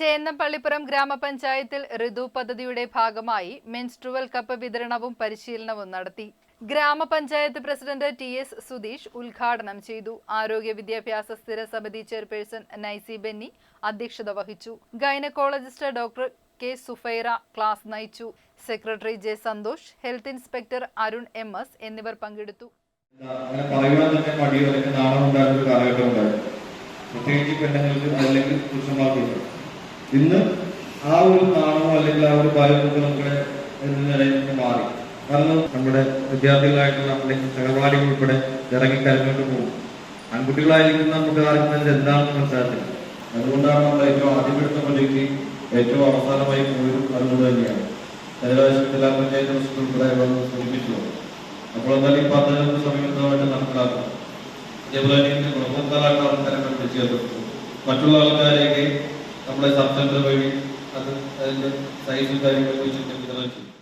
ചേന്നപ്പള്ളിപ്പുറം ഗ്രാമപഞ്ചായത്തിൽ ഋതു പദ്ധതിയുടെ ഭാഗമായി മെൻസ്ട്രുവൽ കപ്പ് വിതരണവും പരിശീലനവും നടത്തി. ഗ്രാമപഞ്ചായത്ത് പ്രസിഡന്റ് ടി എസ് സുധീഷ് ഉദ്ഘാടനം ചെയ്തു. ആരോഗ്യ വിദ്യാഭ്യാസ സ്ഥിര സമിതി ചെയർപേഴ്സൺ നൈസി ബെന്നി അധ്യക്ഷത വഹിച്ചു. Gynaecologist doctor K Sufaira class നയിച്ചു. Secretary J Santhosh health inspector Arun M S എന്നിവർ പങ്കെടുത്തു. പ്രത്യേകിച്ച് പെണ്ണുങ്ങൾക്ക് അല്ലെങ്കിൽ പുരുഷന്മാർക്കുണ്ട് ഇന്ന് ആ ഒരു നാണമോ അല്ലെങ്കിൽ ആ ഒരു ഭയമൊക്കെ നമ്മുടെ നിലയിൽ നിന്ന് മാറി. കാരണം നമ്മുടെ വിദ്യാർത്ഥികളായിട്ടുള്ള നമ്മുടെ സഹപാഠികൾ ഉൾപ്പെടെ ഇറങ്ങി കരഞ്ഞോട്ട് പോകും. ആൺകുട്ടികളായിരിക്കും നമുക്ക് ആർക്കും തന്നെ എന്താണെന്ന് മനസ്സിലാക്കില്ല അതുകൊണ്ടാണ് നമ്മൾ ഏറ്റവും ആദ്യമെടുത്ത പദ്ധതിക്ക് ഏറ്റവും അവസാനമായി പോയതും അതുകൊണ്ട് തന്നെയാണ്. ഏകദേശം ജില്ലാ പഞ്ചായത്ത് പ്രസിഡന്റ് ഉൾപ്പെടെ സൂചിപ്പിച്ചു. അപ്പോൾ എന്തായാലും ഈ പദ്ധതി സമീപനമായിട്ട് നടപ്പിലാക്കും ഇതിന്റെ ഗുണഭോക്താക്കളായിട്ടുള്ള ആൾക്കാരെ പഠിപ്പിച്ച് ചേർത്തു മറ്റുള്ള ആൾക്കാരെയൊക്കെ നമ്മുടെ സബ് സെന്റർ വഴി അത് അതിന്റെ സൈസും കാര്യങ്ങളും വിതരണം